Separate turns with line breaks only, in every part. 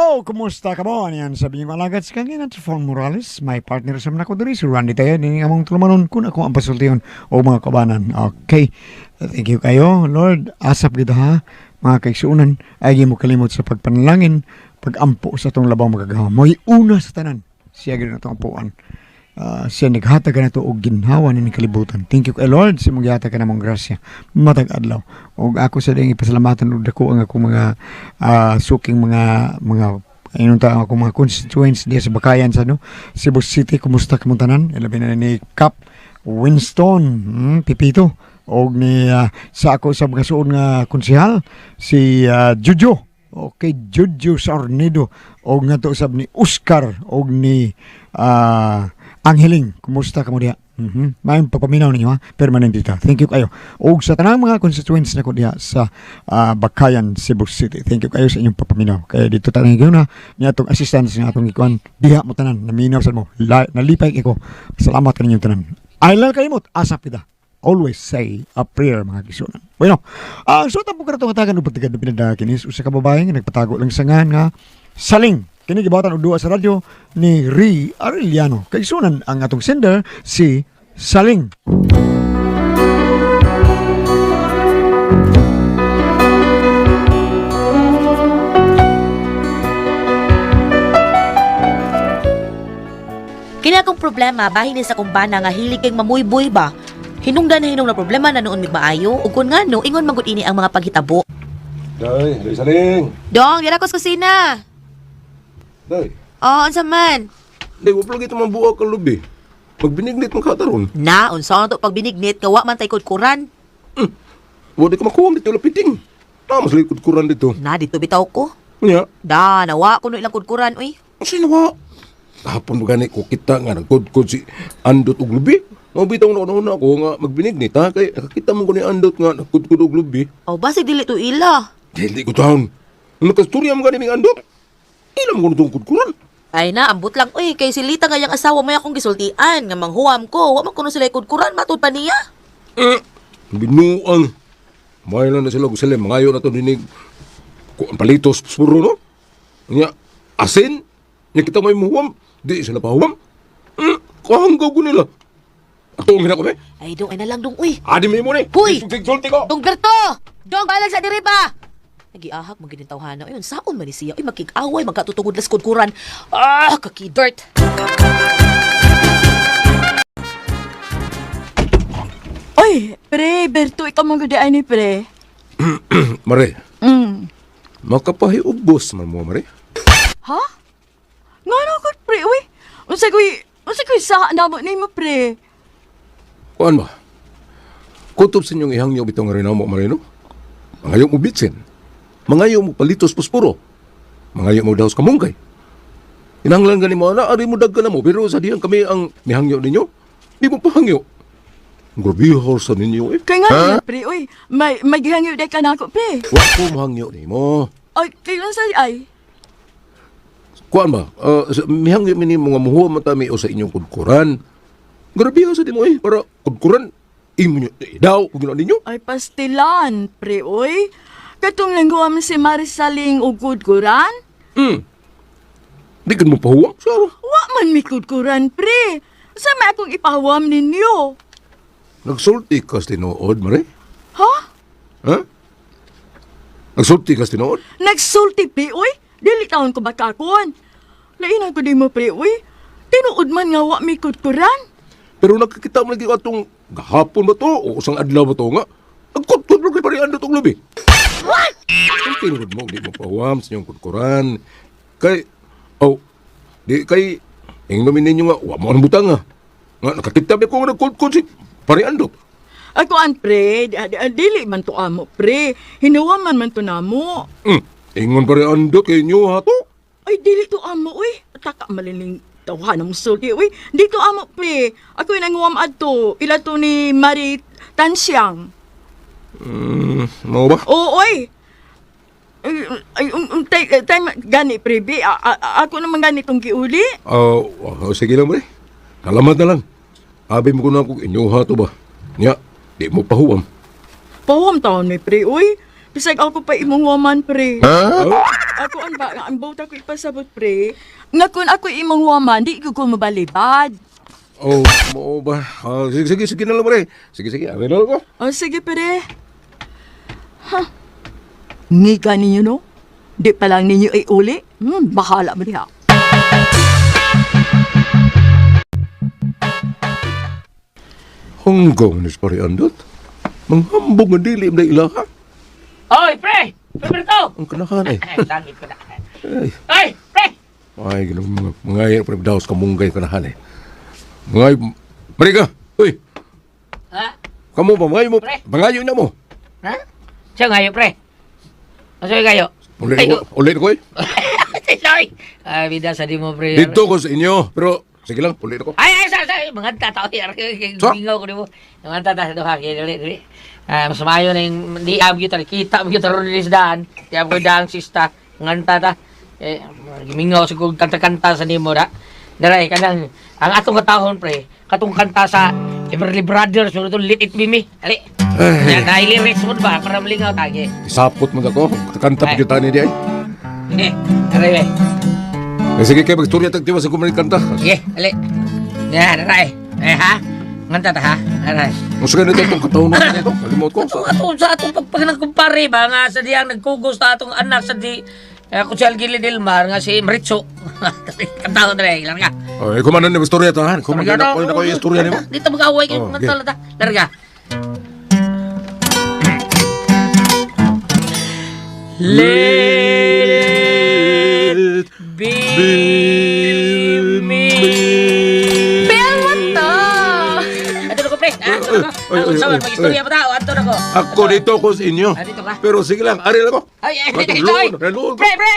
Hello, kumusta ka mo? Yan, sabi niyo alagad sa kangin at Fon Morales. May partner sa mga ko diri, si Randy tayo. Nini among tulumanon kung ako ang pasultiyon o mga kabanan. Okay. Thank you kayo, Lord. Asap kita ha. Mga kaigsuunan, ay mo kalimot sa pagpanalangin, pagampo sa itong labang magagawa. Mo'y una sa tanan. Siya gano'n itong ampuan. Ah, siya naghatag ka na to og ginhawa ni kalibutan. Thank you. Kay Lord sa mong ka na mong grasya. Matag adlaw. Og ako sa ding ipasalamatan og dako ang akong mga ah, suking mga mga ayun ta ako mga constituents diya sa Bakayan sa no? Cebu City kumusta ka mong tanan? Ilabi na ni Cap Winston hmm, Pipito? Og ni ah, sa ako sa mga suon nga konsehal si ah, Jojo Okay, Jojo Sarnido. Og nga to sab ni Oscar. Og ni ah, Angeling, kumusta ka mo diha? Mhm. May papaminaw ninyo ha, permanent dita. Thank you kayo. Og sa tanang mga constituents na ko diha sa ah, Bakayan, Cebu City. Thank you kayo sa inyong papaminaw. Kaya dito tanang gyud na niya atong assistance nga atong ikuan diha mo tanan, naminaw sa mo. La, nalipay ko. Salamat kaninyo tanan. I love kayo mo, asap kita. Always say a prayer mga kisunan. Bueno, ah so tapo ka itong atagan ng pagtigad na pinadakinis usa ka babae nga nagpatago lang sa nga nga saling kini gibatan og duwa sa radyo ni Ri Arellano. Kay sunan ang atong sender si Saling.
Kini akong problema bahin sa kumbana nga hilig kay mamuyboy ba. Hinungdan na hinung na problema na noon mig maayo ug kun ngano ingon magud ini ang mga paghitabo.
Day, day saling.
Dong, dira ko sa kusina.
Day,
Oh, unsa man?
day wa pala kita mabuak ang lubi. Magbinignit mo kataron.
Na, unsa to pag binignit nga wa man tay kudkuran.
Wa di ka makuha dito lapiting. Na mas likod kuran dito.
Na dito bitaw ko.
Nya,
Da, nawa ko no ilang kudkuran uy.
sino wa? Hapon ba gani ko kita nga nagkod-kod si Andot og lubi? Mabitaw na una ako nga magbinignit ha kay nakakita mo ko ni Andot nga nagkod-kod og lubi.
Oh, basi dili to ila.
Dili ko taon. Nakasturya mo gani ni Andot. Ilam ko nitong kudkuran.
Ay na, ambot lang uy kay silita nga yang asawa mo akong gisultian nga manghuam ko. Wa man kuno sila kudkuran matud pa niya.
Eh, binuang. May lang na sila kung sila mangayo na to dinig. Kung palitos, puro no? Nya, asin? Nya kita may muhuam. Di sila pahuam. Hmm, kahanggaw ko nila. Ato ang ko, eh.
Ay dong, ay na lang dong uy.
Adi may mo ni.
Huy!
Sulti ko.
Dong Berto! Dong, balag sa diri Nagiahak, magiging tawhana. Ayun, saon man ni siya. Ay, magkikaway, magkatutungod las kudkuran. Ah, kakidert!
Oy, pre, Berto, ikaw magudaan ni pre.
Mare,
Mm.
makapahiubos man mo, Mare.
Ha? Nga na ko, pre, uy. Unsa ko'y, unsa ko'y sa namo ni mo, pre.
Kuan ba? Kutob sa inyong ihangyo bitong nga rin mo, Mare, no? Mangayo mo bitsin. Mangayo mo palitos puspuro. Mangayo mo daw sa kamungkay. Inanglan gani mo na, ari mo dagka na mo, pero sa diyan kami ang mihangyo ninyo. Di mo pahangyo. Grabe sa ninyo eh.
Kay nga
Ha?
pre, uy. May, may gihangyo day ka na ako, pre.
Wa ko mahangyo ni mo.
Ay, kay unsa ay?
Kuan ba? Uh, sa- mihangyo mi ni mga muhuwa matami o sa inyong kudkuran. Grabe sa di mo eh. Para kudkuran, imo nyo, eh, daw, kung ginawa ninyo.
Ay, pastilan, pre, uy. Katong langguam si Marisaling ug kudkuran.
Hmm. Di ka mo pahuwang? Saro.
Wa man mi kudkuran, pre. Sa may akong ipahawam ninyo.
Nagsulti ka sa tinood, Mare?
Ha?
Ha? Nagsulti ka sa tinood?
Nagsulti, pre, uy. Dili taon ko bakakon. Lainan ko di mo, pre, uy. Tinuod man nga wa mi kudkuran.
Pero nakakita mo lagi ka itong gahapon ba to o usang adlaw ba to nga? Nagkutkut mo kay parihan na itong labi. What? Ang tinuod mo, di mo pahuwam sa inyong kudkuran. Kay, oh, di kay, ingnomin ninyo nga, wa mo ang butang nga. Nga, nakakita ba ko nga nagkutkut si parihan do.
Ako an pre, di, di, dili man to amo pre. Hinuwaman man to namo.
Hmm, ingon parihan do kay inyo ha to.
Ay dili to amo uy. Taka maliling tawhan ng sulti uy. Dito amo pre. Ako yung nanguwam adto. Ila to ni Marie Tansiang.
Hmm, mo ba?
Oo uy. Ay, ay, um, um, tay, tay, gani pre, bi. A, a- ako naman gani tong giuli.
Oh, oh, sige lang, Mare. Salamat na lang. Abi mo ko na kung inyo ha to ba. Nya, di mo pahuwam.
Pawam taon ni pre, uy. Bisag ako pa imong waman pre.
Ha?
ako ang ba, ang bauta ko ipasabot, pre. Nga kung ako imong waman, di ko ko mabalibad.
Oh, mo ba? Ah, sige, sige, sige na lang, pre. Sige, sige, amin na lang ko.
O, sige, pre. Ha? Ngika ninyo, no? Di pa lang ninyo ay uli? Hmm, bahala mo diha.
Hanggang ni pare andot. Manghambog nga dili na ilaha.
Oy, pre! Roberto!
Ang kanahan eh.
Ay, langit ko na.
Ay,
Oy, pre!
ay, ganun mga mga yan, pre, daos kamunggay kanahan eh. Mga, Marika, uy,
Ha?
kamu ba, mga mo,
Pre.
mangayo na mo.
Ha? Siya ngayo, pre. Ano kayo?
Ulit
Ay,
ko, ulit ko eh.
Sorry. Ah, bida sa di mo, pre.
Dito ko sa inyo, pero sige lang, ulit ko.
Ay, ay, sorry, sorry. Mga tataw.
So?
Gingaw ko ni mo. Mga tataw sa duha. Kaya dali, dali. Ah, mas mayo na yung di am kita kita mo kita ron sa daan. Di am ko daan sista. Mga. Eh, gimingaw sa kong kanta-kanta sa nimo da. Daray kanang ang atong katahon pre, katong kanta sa Everly Brothers, mo itong Let It Be Me. Ali.
Ay.
Yan, dahil lyrics mo ba para malingaw tagi.
Isapot mo ako, kanta pa
Ay.
kita ni di ay.
Hindi. Aray, eh.
Eh, sige kayo, magstorya tagtiwa sa kumalit kanta.
Sige, ali. Yan, aray. Eh, ha? Nganta ta, ha? Aray.
Mas ganito itong katahon mo nito, kalimot ko. Sa,
ato sa atong pagpagkumpare ba nga sa diyang nagkugos sa atong anak sa di eh, ako si Algili Dilmar nga si Maritzo. Kantaon na rin, larga.
oh, eh, kumanan ni istorya to, ha? Kumanan na ko, na ko istorya ni mo.
Dito mag-away kayo,
Oh, okay.
ta. Larga. Let be
Oy, oy, oy,
mag-istorya pa tao. Ato na ko.
Ako dito ko sa inyo.
Ah, dito ka.
Pero sige lang, ari lang ko.
Ay, ay, ay,
loon,
ay. Pre, pre.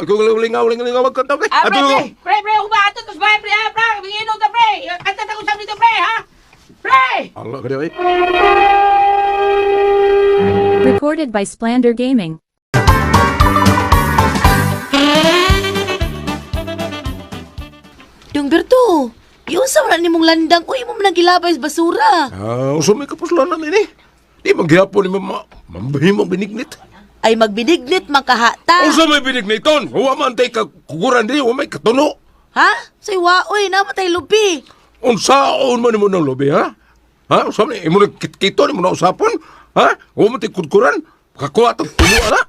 Ako lingaw, lingaw, lingaw, magkanta, pre.
Ah,
Ato
pre,
ko.
pre, pre, pre, uba, ato, tos ba, pre, ah, pre, bingin ta, pre, kanta ta usap dito, pre, ha? Pre!
Allah ka eh.
Recorded by Splander Gaming.
Dong Berto, iunsa man ni mong landang uy mo man gilabay sa basura.
Ah, usa may kapuslanan ini. Di magyapon ni mama. Mambahimong binignit.
Ay magbinignit makahata.
Usa may binigniton. Huwa man tay ka kukuran di, huwa may katuno.
Ha? Say waoy namatay lubi.
Unsaon man mo ng lobi, ha? Ha? Usa man, imo nagkito, imo na usapon? Ha? Huwa man tay kukuran. Kakuha tag tulo, ala?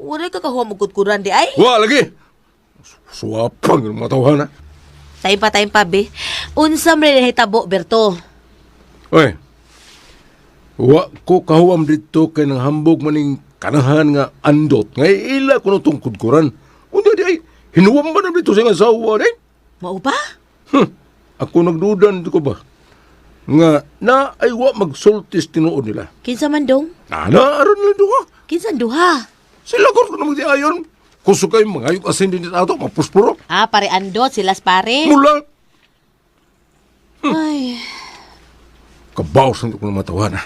Wala ka kahuwa mo di ay.
Huwa lagi. Suwapang yung mga tawhan, ha?
Tayo pa tayo pa be. Unsa man rin hitabo Berto.
Oy. Wa ko kahuam dito kay nang hambog maning kanahan nga andot nga ila kuno tong kudkuran. Unya di ay hinuwam ba na dito sa nga sawa day?
Mao ba?
Huh. Ako nagdudan ko ba? Nga na ay wa magsultis tinuod nila.
Kinsa man dong?
Na na aron nila duha.
Kinsa duha?
Sila ko naman di ayon. Kuso kayo mga ayok asin din ato mapuspuro.
Ah, pare andot silas pare.
Mula
Ay,
kabaw sa ko ng matawana.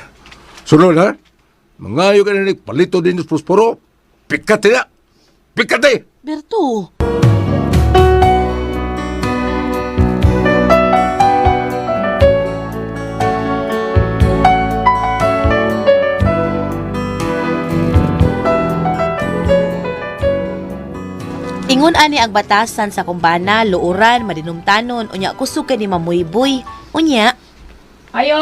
Sunod ha? Mga ayok na palito din sa puspuro. Pikate na. Pikate!
Berto. Ingon ani ang batasan sa kumbana, luuran, madinumtanon, unya kusog kay ni mamuyboy. Unya,
Ayo!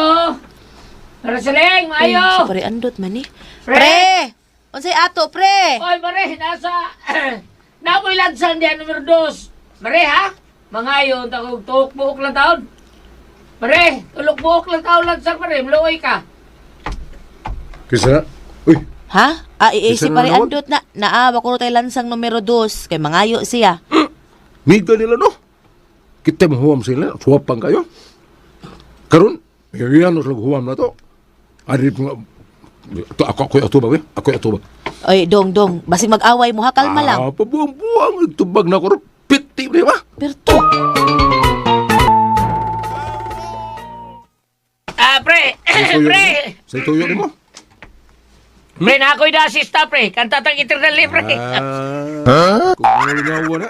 Rasaling,
ay,
ayo!
si pare andot man ni.
Pre!
Pre! Unsay ato, pre?
Oy, mare, nasa... Namoy lansan diyan, numero dos. Mare, ha? Mangayon, takog tulok buok lang taon. Mare, tulok buok lang taon lansan, mare, maluoy ka.
Kisa na? Uy,
Ha? Ah, eh, eh,
na
pare
naman.
andot na. Naa, ko tayo lansang numero dos. Kay mangayo siya.
miga nila no? Kita mahuwam sila. Suwapang kayo. Karon, yan sa huwam na to. Ari po nga. Ito, ako, ako, ato ba, we? Ako, ato ba?
Oy, dong, dong. Basig mag-away mo, ha? Kalma lang.
Ah, pabuang-buang. Tubag na ko. Piti, di ba?
Berto.
Ah, pre! Pre!
Sa tuyo ni mo?
Pre, na ako'y da-assista, pre. Kanta tang eternal pre.
Ah. Kung ano lingawa na.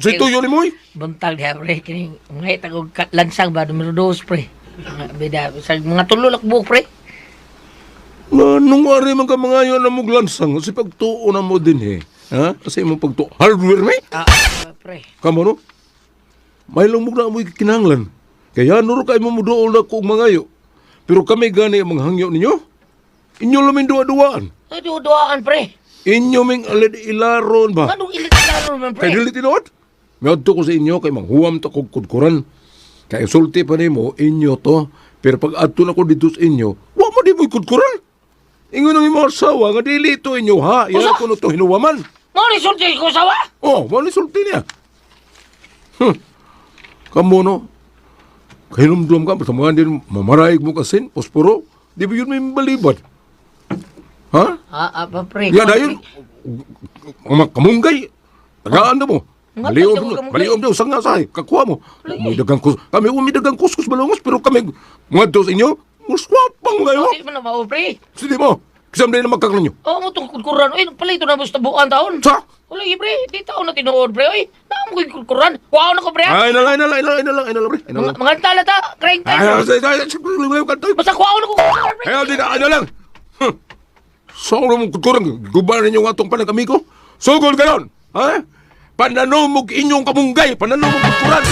Sa tuyo ni mo, eh.
Buntag diha, pre. Kining ngay tagog ka- lansang ba, numero dos, pre. Mga Bida, sa mga tululak buok, pre.
Na, nung ari man ka mga yun na muglansang, si pagtuo na mo din eh. Ha? Kasi mo pagto hardware may.
Ah, pre.
Kamo no? May lumog na mo kinanglan. Kaya nuro kay mo mudool na kong mangayo. Pero kami gani ang mga hangyo ninyo. Inyo lamin duwa-duwaan.
Ay, duwaan, pre.
Inyo ming alid ilaron ba?
Anong ilitan man, pre?
Kay dili tinuod. Mayadto ko sa inyo kay manghuwam ta kog kudkuran. Kay sulti pa nimo inyo to. Pero pag adto na ko dito sa inyo, wa mo di mo kudkuran. Ingon ang imong asawa nga dili to inyo ha. Iya ko no to hinuwaman.
Mo ni sulti ko sawa.
Oh, wala sulti niya. Hmm. Kamu no, kahinumdum ka, basta mga din mamaraig mo kasin, posporo, di ba yun may balibad? Ha?
Ah, ah, pa, pre.
Yan na yun, mga kamunggay, tagaan na mo.
Tayo,
mo,
kamunggay.
baliom daw, sanga sahay, kakuha mo. May dagang kus, kami umidagang kuskus balongos, pero kami, mga dos inyo, muswapang kayo.
Hindi mo na mao, pre.
Sige mo, kisam na magkaklan nyo.
Oo, mo itong kulkuran. Uy, pala ito na basta buwan taon.
Sa?
Wala, eh, pre. Di taon na tinuod, pre. Uy, naam ko yung kulkuran. Wow na ko, pre.
Ay, nalang, ay, nalang, ay, nalang, ay, nalang, ay, nalang, ay, nalang.
Mga mga tala ta. Crank
Ay,
tayo.
ay, ay, ay, ay, ay,
Basta kuha na ko kulkuran, pre.
Kaya di na, ano lang. Huh. So, mo kukurang, gubaran ninyo nga itong panang kami ko. Sugol gayon, ha? Pananumog inyong kamunggay, pananumog kukuran.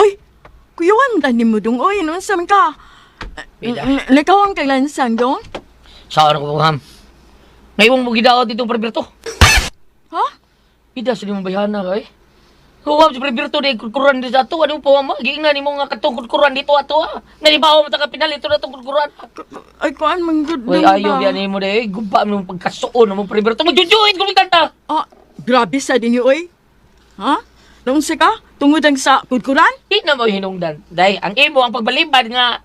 Oy, kuyawan ta ni mo dong. Oy, ano sa ka?
Pila.
Likaw ang kailansang dong?
Saan ko buham? Ngayon mo gidaot dito, pre Berto.
Ha?
Ida sa limang bayana ka, eh. Huwag si pre Berto di kulkuran di sa ato. Ano pa mo? Giingan ni mo nga katong kulkuran dito ato, ah. Nalibaw mo ta ka pinalito na itong kulkuran.
Ay, kuan man good
Uy, ayaw yan mo de. Gumpa mo yung pagkasuon mo, pre Berto. Magjujuin ko kanta.
Ah, grabe sa din yun, oy. Ha? Noong sa ka? Tungod ang sa kudkuran?
Di na mo hinungdan. Dahil ang imo ang pagbalibad nga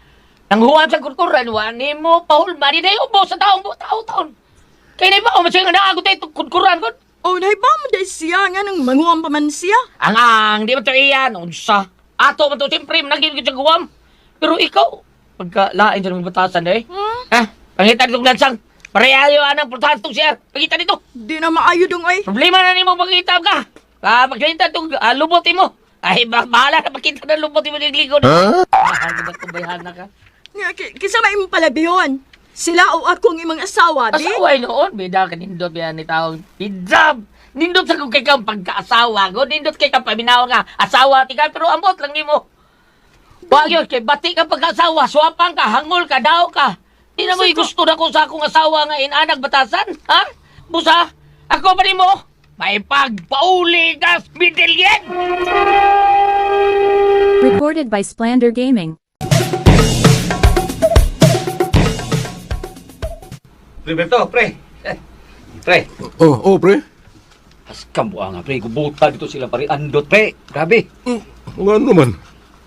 ang huwag sa kulkuran, wa ni mo pahulma. Na yung ubo sa taong tao taon. Kaya na ba, masaya nga naagot tayo itong kulkuran ko.
Oh, nahiba mo dahil siya nga nung manguam pa man siya.
Ang ang, di ba ito iyan? Unsa? Ato man to, siyempre, naging ka guwam. Pero ikaw, pagka lain sa mga batasan eh.
Hmm?
Ha? Pangita ditong lansang. Parehayo anang portahan itong siya. Pagkita dito.
Di na maayo dong, oy.
Problema na ni mo pagkita ka. Ah, pagkita itong ah, lubot mo. Ay, ba, bahala na pagkita na lubot mo ng ligo. Ah, ba kumbayhan na ka?
Nga, ki- Kisa may imong palabiyon. Sila o akong imong asawa, di?
Asaway noon, bida ka nindot yan ni taong hijab. Nindot sa kung kay kang pagkaasawa ko, nindot kay kang paminaw nga, asawa ti ka, pero amot lang ni mo. Wag yun, kay bati ka pagkaasawa, swapang ka, hangol ka, daw ka. Di na mo gusto na ko sa akong asawa nga inanag batasan, ha? Busa, ako pa ni mo, may pagpauli ka, bidilyen!
Recorded by Splander Gaming.
Pre, Berto, pre. Eh, pre,
Oh, oh, pre.
as kambuha nga, pre. Gubuta dito sila, pare. Andot, pre. Grabe.
Hmm, Nga naman.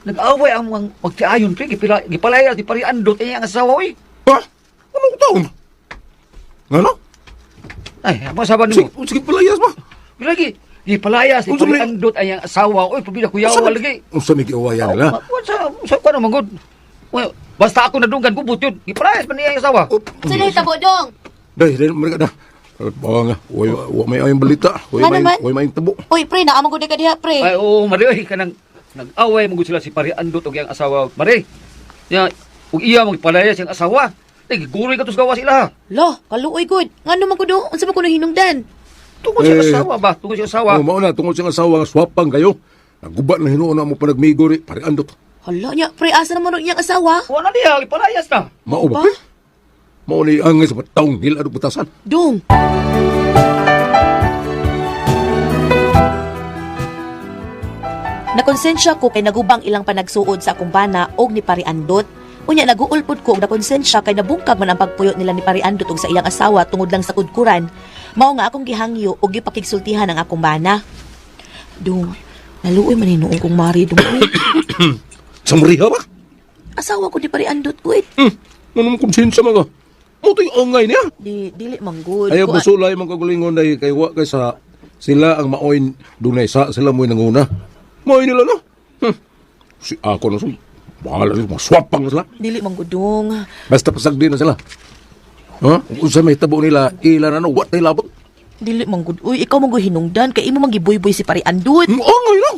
Nag-away ang mga magtiayon, pre. Gipila, gipalaya, di pare andot. Eh, ang asawa, oy.
Ha? Anong taon? Nga na?
Ay, apa saban
Sige,
mo?
sige palayas ba?
Lagi, gipalaya, di
Unsa
pare andot ay ang asawa. Oy, pabila ko yawa lagi.
Ang sa may kiawayan nila.
Wa sa, sa ko naman, good. Well, basta ako nadunggan, gubot yun. Gipalayas pa niya ang asawa.
Oh,
Sila tabo dong.
Dahil, dahil, mereka dah. Bawa nga, huwag may ayong balita. Huwag
Nga
may, huwag may tabo.
Uy, pre, naamang gud ka diha, pre.
Ay, oo, Mari, oy, kanang nag-away mo sila si pare andot og iyang asawa. Mari, ya, ug iya magpalaya siyang asawa. Ay, giguroy ka to sa gawa sila.
Lo, kaluoy gud. Ngano man gud? Unsa man kuno hinungdan?
Tungkol sa
Eh,
asawa ba? Tungkol sa asawa.
Oh, mauna, tungkol siyang asawa, swapang kayo. Nagubat na hinuon na mo panagmigo rin. Pari andot.
Hala niya, pre, asa naman iyang asawa?
Wala niya, ipalayas na.
Mao ba? Mao ni angay sa taong nila adong butasan.
Dong. Nakonsensya ko kay nagubang ilang panagsuod sa akong bana og ni Pari Andot. Unya naguulpod ko og nakonsensya kay nabungkag man ang pagpuyo nila ni Pari Andot og sa iyang asawa tungod lang sa kudkuran. Mao nga akong gihangyo og gipakigsultihan ang akong bana. Dong, naluoy man hinuon kong mari dong. Uy,
Sa Mariha ba?
asawa ko ni Pari Andot ko eh.
Hmm, anong konsensya mga? Mo to yung angay niya.
Di dili man good.
Ayaw basulay mga kagulingon dahil kay wa kay sa sila ang maoy dunay sa sila mo'y nanguna. Maoy nila no? Hmm. Si ako na sum. Bahala rin, maswapang sila.
Dili man good dong.
Basta pasagdi na sila. Ha? Kung sa may tabo nila, ila na no, what na labot?
Dili man good. Uy, ikaw man gud hinungdan kay imo man giboy-boy si Pari Andot.
Hmm, angay lang.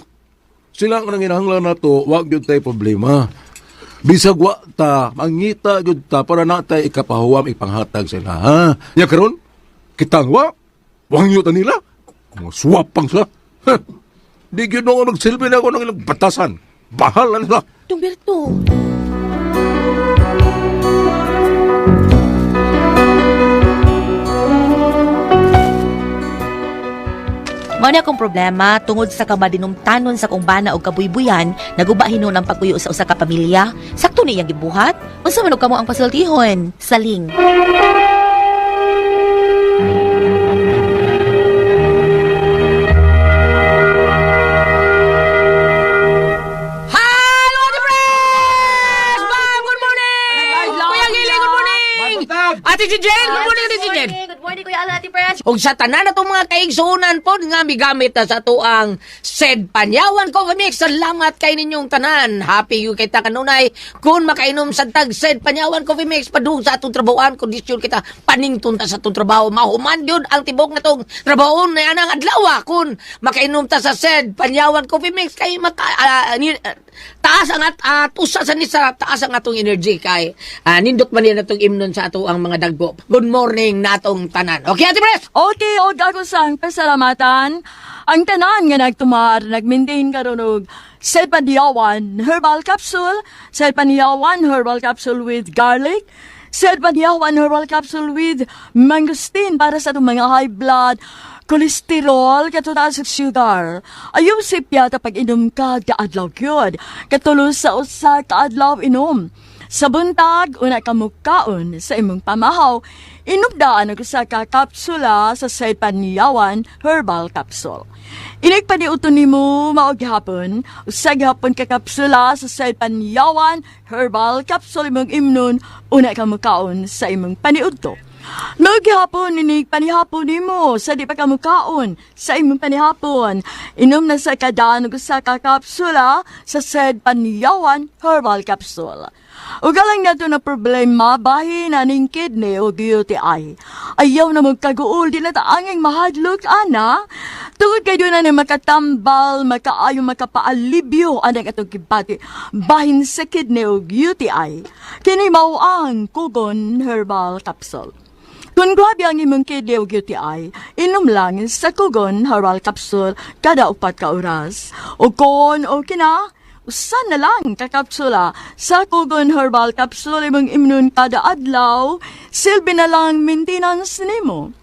Sila ang nanginahanglan na to, wag yun tayo problema. Bisag wa ta, mangita gyud ta para natay ikapahuwam ipanghatag sila, ha? Nya karon, kitang wa, wangyo ta nila. Mga swapang sa. Di gyud ako nagsilbi na ako ng ilang batasan. Bahala nila.
Dong Berto. Mao ni akong problema tungod sa kamadinumtanon sa kong bana o kabuybuyan naguba hinon ang pagpuyo sa usa ka pamilya. Sakto ni iyang gibuhat. Unsa man og kamo ang pasultihon? Saling.
Hello, Ate Pres! Ma'am, good morning! Kuya Gili, good morning! Ate si Jen, good morning, Ate si Jen!
Press.
Og sa tanan na itong mga kaigsunan po nga migamit na sa tuang said panyawan ko kami salamat kay ninyong tanan. Happy you kita kanunay. Kung makainom sa tag said panyawan ko mix padung sa atong trabahoan kondisyon kita panington ta sa atong trabaho. Mahuman yun ang tibok na tong trabaho na anang adlaw kun makainom ta sa said panyawan coffee mix kay maka ah, ah, taas ang at uh, tusa sa ni sa taas ang atong energy kay ah, nindot man yan atong imnon sa ato ang mga daggo. Good morning na atong tanan. Okay ate Pres?
Okay, og ako sang pasalamatan. Ang tanan nga nagtumar, nagmaintain karon og Selpaniyawan Herbal Capsule, Selpaniyawan Herbal Capsule with garlic, Selpaniyawan Herbal Capsule with mangosteen para sa mga high blood, kolesterol, katunaas sa sugar. Ayaw sipya ta pag inom ka, kaadlaw gyud. Katulos sa usa kaadlaw inom. Sa buntag, una ka mukaon sa imong pamahaw, inugdaan ako sa kakapsula sa Said Paniyawan Herbal Capsule. Inig pa ni uto ni mo maog hapon, usag hapon ka kapsula sa Said Paniyawan Herbal Capsule imong imnon, una ka mukaon sa imong paniudto. Maog hapon, inig panihapon ni mo, sa di pa ka mukaon, sa imong panihapon. Inom na sa kadaan ug sa kakapsula sa Said Paniyawan Herbal Capsule. Ugalang na to na problema bahin na kidney o UTI. Ayaw na magkaguol, di na taanging mahadlok, ana. Tungod kayo na ni makatambal, makaayo, makapaalibyo, anang atong kibati, bahin sa kidney o UTI. Kini mao ang Kugon Herbal Capsule. Kung grabe ang imong kidney o UTI, inom lang sa Kugon Herbal Capsule kada upat ka oras. O kung okay na, usan na lang kakapsula sa Kugon Herbal Capsule imong imnon kada adlaw, silbi na lang maintenance nimo.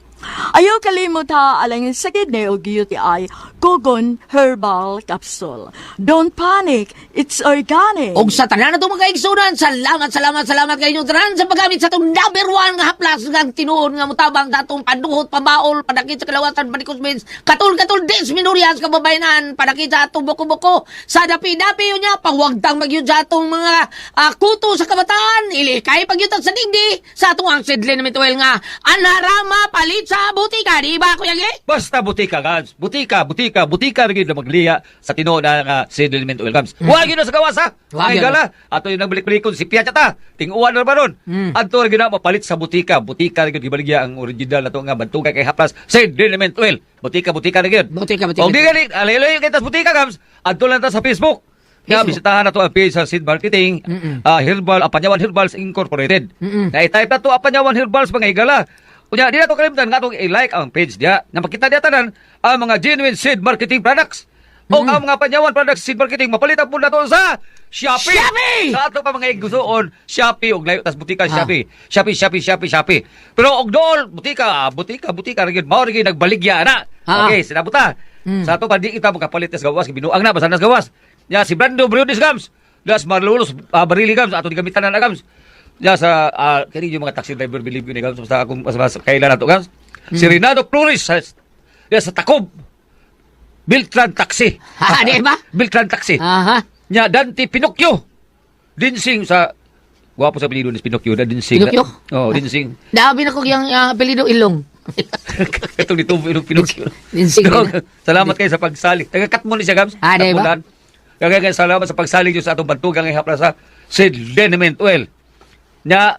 Ayaw kalimot ha alang sa kidney o UTI, Kugon Herbal Capsule. Don't panic, it's organic.
Og sa tanan na itong mga kaigsunan, salamat, salamat, salamat kayo tanan sa paggamit sa itong number one nga haplas nga tinuod nga mutabang sa itong paduhot, pambaol, padakit sa kalawasan, panikos means, katul, katul, des, minurias, kababayanan, padakit sa itong buko-buko, sa dapi-dapi yun niya, pangwagtang magyud sa itong mga ah, kuto sa kabataan, ilikay pagyutan sa digdi, sa itong ang sidlin na mituel nga, anarama, palit sa butika, di ba, Kuya Gi?
Basta butika, guys. Butika, butika, butika rin na magliya sa tinuod na nga settlement oil gums. Huwag yun na sa gawas, ha?
Huwag yun.
Ato yung nagbalik-balikon, si Pia Chata. Tinguan na ba nun?
Mm.
Ato rin na mapalit sa butika. Butika rin gibaligya ang original na to nga bantugay kay Haplas. Settlement oil. Butika, butika rin yun.
Butika, butika.
O di galit, alayo yung kita butika, gums. Ato lang ta sa Facebook.
Facebook.
bisitahan na to ang page sa Seed Marketing,
Mm-mm.
ah, Herbal, Apanyawan Herbals Incorporated.
Mm-mm.
Na i-type na to Apanyawan Herbals mga igala. Kunya, di na to kalimutan nga itong i-like ang page niya. Na makita niya tanan ang mga genuine seed marketing products. O ang mga panyawan products seed marketing, mapalitan po na to sa Shopee!
Shopee!
Sa ato pa mga igusuon, Shopee, og layo, tas butika
Ah.
Shopee. Shopee, Shopee, Shopee, Shopee. Pero og dool, butika, ah, butika, butika, rin mao rin nagbaligya na.
Ah.
Okay, sinabuta.
Mm.
Sa ato pa, di kita makapalit tas gawas, binuang na, basta nas gawas. Ya, si Brando Briones Gams. Das Marlulos, uh, Barili Gams, ato di gamitan na na Gams. Ya, sa, uh, kani yung mga taxi driver, believe yun, eh, Gams, basta akong, mas, mas, kailan na to, Gams. Si Renato Flores, sa, ya, sa Tacob. Biltran Taxi.
Ha, di ba?
Biltran Taxi.
Aha.
Nya Dante Pinocchio. Dinsing sa Gwapo sa apelyido ni Pinocchio na Dinsing.
Pinocchio?
Oo, oh, Dinsing.
Dami na ko yung uh, apelido Ilong.
Ito ni Tubo Pinocchio.
Dinsing na.
Salamat kayo sa pagsali. Taga-cut mo ni siya, Gams.
Ah, di ba?
Kaya salamat sa pagsali nyo sa atong bantugang ihapla sa Sid Liniment Oil. Nya,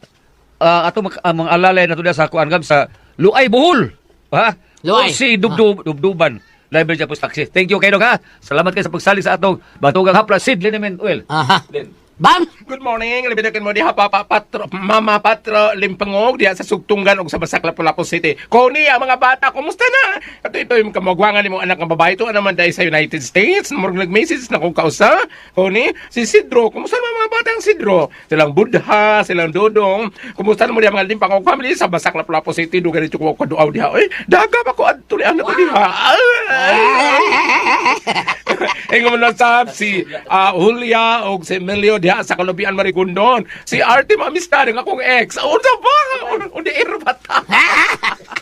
uh, ato mag, uh, mga alalay na to na sa kuan Gams sa Luay Buhol. Ha?
Luay.
O si Dubdub, Dubduban. Library Japos Taxi. Thank you kayo, ha? Salamat kayo sa pagsali sa atong bantugang hapla Sid Liniment Oil.
Aha.
Then,
Bam!
Good morning, libidakan mo diha Papa Patro, Mama Patro Limpangog diha sa Sugtungan ug sa Basak Lapu-Lapu City. Koni ang mga bata, kumusta na? Ato ito yung kamagwangan ni mong anak ng babae to, ano man dahil sa United States, murag nag-message na kung kausa. Koni, si Sidro, kumusta naman mga batang Sidro? Silang Buddha, silang Dodong, kumusta naman diha mga Limpangog family sa Basak Lapu-Lapu City, dugan ito ko kaduaw diha. Oy, daga ba ko adto ni anak ko diha? Ingon mo na sab si ah, Julia o si Emilio diha sa Kalubian Marigondon. Si Arte mamista ng akong ex. Unsa ba? Undi irbata.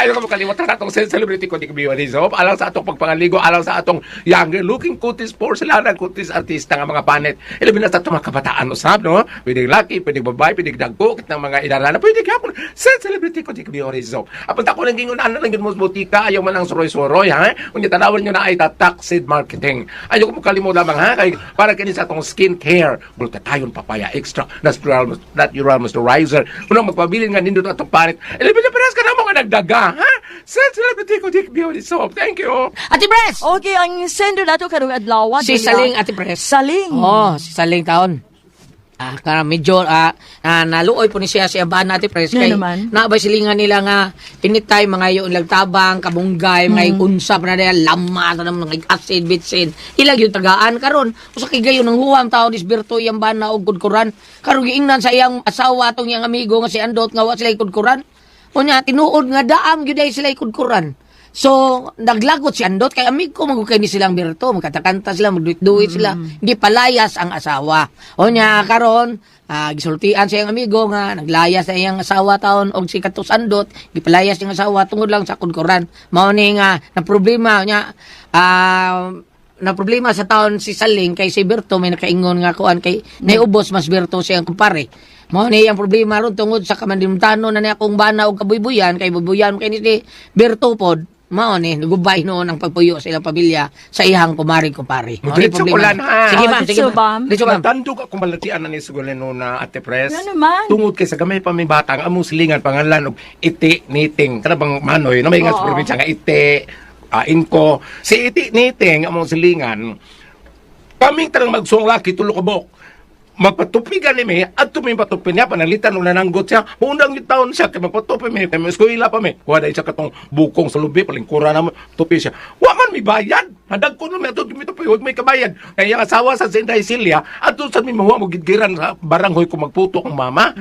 Ayaw ka makalimutan na itong celebrity ko di Biwanisop. Alang sa atong pagpangaligo, alang sa atong younger looking cuties porcelain cuties artista nga mga panet. Ilabi na sa itong mga kabataan usab, no? Pwedeng laki, pwedeng babae, pwedeng dagko, kit ng mga inarana, pwedeng hapon. Sa celebrity ko di Biwanisop. Apang tako lang gingon, ano lang gingon mo butika, ayaw man ang suroy-suroy, ha? Kung tanawin nyo na ay tataksid marketing. Ayaw ko makalimutan lamang, ha? Kay, para kini sa atong skin care, glutathione papaya extra, natural, natural moisturizer. Unang magpabilin nga nindot atong panet. Ilabi na paras ka na mga nagdaga, ha? Sa celebrity ko di Biwanisop. Thank you.
Ate Pres!
Okay, ang sender nato karong adlaw.
Si
dila-
Saling, Ate Pres.
Saling.
Oh, si Saling taon. Ah, kaya medyo ah, na naluoy po ni siya si Abahan natin pres kay
naman.
naabay silingan nila nga anytime mga yung lagtabang kabunggay mga
Mm.
unsap na nila lama na mga acid bitsin ilag yung tagaan karon usa kay gayon ng huwam tao disbirto iyang bana og kudkuran karon giingnan sa iyang asawa tong iyang amigo nga si Andot nga wa sila kudkuran unya tinuod nga daam gyud ay sila kudkuran So, naglagot si Andot, kay amig ko, magukay ni silang birto, magkatakanta sila, magduit-duit sila, hindi palayas ang asawa. O niya, karon, ah, gisultian sa iyang amigo nga, naglayas sa iyang asawa taon, og si Katus Andot, gipalayas yung asawa, tungod lang sa kudkuran. Mao ni nga, na problema, niya, ah, na problema sa taon si Saling kay si Berto may nakaingon nga kuan kay naiubos mas Berto siyang kumpare Mao ni ang problema ron tungod sa kamandimtano na niya akong bana og kabuybuyan kay bubuyan kay ni si Berto pod mao ni nagubay noon ang pagpuyo sa ilang pamilya sa ihang kumaring kumpare. Mao ni
Diretso
problema.
ha?
Sige ma'am, sige ma'am. Diretso ma'am.
Tandog ako malatian na ni Suguleno na Ate Pres.
Ano naman?
Tungod kay sa gamay pa may bata, ang among silingan pangalan og iti niting. Kana bang manoy na may nga sa probinsya nga iti ah, inko. Si iti niting among silingan. Kaming tarang magsong laki tulo ka bok. Magpatupigan ni me at tuming patupin niya panalitan nung nananggot siya. Undang yung taon siya kay magpatupi me kay mas kuila pa me kuha dahil siya katong bukong sa lubi palingkura na tupi siya. Wa man may bayad. Hadag ko me ato gimito pa huwag may kabayad. Kaya ang asawa sa Sinday Silya at sa mi mahuwa mo gidgiran sa baranghoy ko magputo ang mama.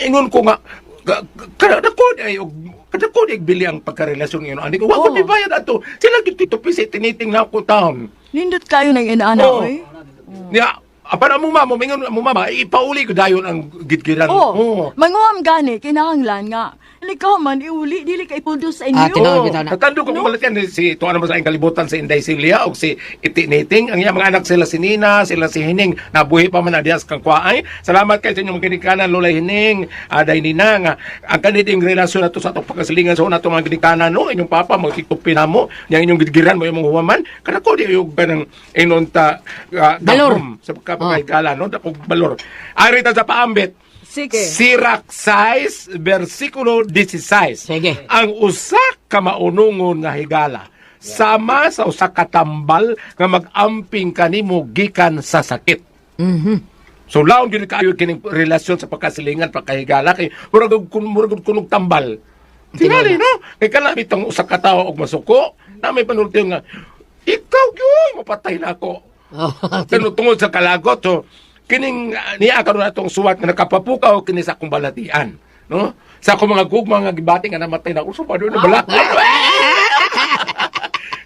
Ingon ko nga ka- kada ko ay kada ko ay bili ang pagkarelasyon ngayon. Ani ko wa ko
Oh.
may bayad ato. Sila gitutupi sa tiniting na ko taon.
Nindot kayo ng inaana,
Oo.
oy.
Niya, apa mo mama, mingon mo mama, ipauli ko dayon ang gitgiran.
Oh,
Oo.
manguam gani, kinahanglan nga. Ikaw man, iuli, dili kay pundo sa inyo.
Ah, tinawag bitaw na.
Natando ko no? yan si tuwa naman sa aking kalibutan si Inday Silya o si Iti Niting. Ang iyang mga anak sila si Nina, sila si Hining. Nabuhi pa man na dias kang kwaay. Salamat kay sa inyong kinikanan, Lola Hining, Aday Nina. Nga, ang kaniting relasyon na to sa itong pagkasilingan sa una itong mga kinikanan, no? Inyong papa, magkikupin na mo. Yang inyong gidgiran mo yung mga huwaman. Kana ko di yung ganang inunta uh,
Balor.
sa pagkapagkala, no? Dapog balor. Ari ta sa paambit.
Sige.
Sirak 6, versikulo 16.
Sige.
Ang usa ka maunungon nga higala sama sa usa ka tambal nga mag-amping kanimo gikan sa sakit.
Mhm.
So laon gyud kaayo kining relasyon sa pagkasilingan pagkahigala kay murag kun murag kunog tambal. Tingali no? Kay kana bitong usa ka tawo og masuko na may panultiyo nga ikaw gyud mapatay na ako.
Oh,
Kano tungod sa kalagot so kining uh, niya karon atong suwat nga nakapapukaw kini sa akong balatian no? Sa akong mga gugma nga gibati nga namatay na uso pa doon na balak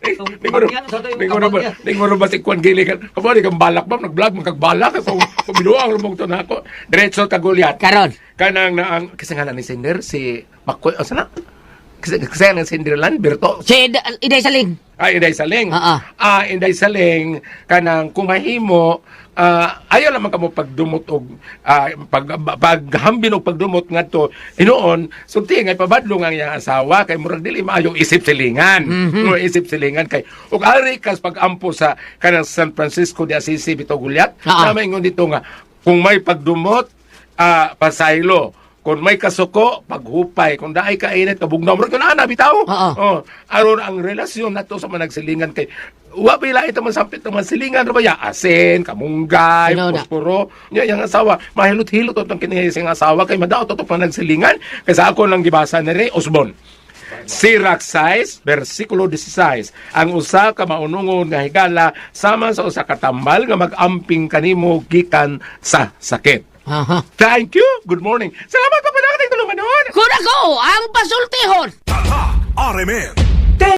Ningon ningon ba ningon ba si Kwan Gili kan kamo di kang balak ba? Nag-vlog magkagbalak so binuang lumong to na ako. Diretso ka Goliath.
Karon.
kanang na ang kasi nga ni Sender si Makoy asa na kasi kasi ang Cinderland Berto.
Si Ida- Iday Saling.
Ah, Inday Saling.
Ah,
Ah, Inday Saling kanang kumahimo ah ayaw lamang kamo pagdumot og ah, pag paghambin og pagdumot ngadto hinuon sulti nga pabadlong ang iyang asawa kay murag dili maayo isip silingan no isip silingan kay ug ari kas pagampo sa kanang San Francisco de Assisi bito gulyat
Ah,
na maingon dito nga kung may pagdumot ah pasaylo kung may kasuko, paghupay. Kung daay kainit, kabugnaw rin na bitaw.
Oo.
Oh, aron ang relasyon nato sa managsilingan kay wa bila ito man sampit ng silingan ra ba ya asin, kamunggay,
Sino na?
posporo. Nya yang asawa, mahilot-hilot utong kinihising asawa kay madaot to pa nagsilingan kaysa ako lang gibasa ni Ray Osbon. Sirach 6, versikulo 16. Ang usa ka maunungon nga higala sama sa usa ka tambal nga mag-amping kanimo gikan sa sakit.
Aha.
Thank you. Good morning. Salamat pa pala kating tulungan doon.
Kuna ko ang pasultihon!
Tata RMN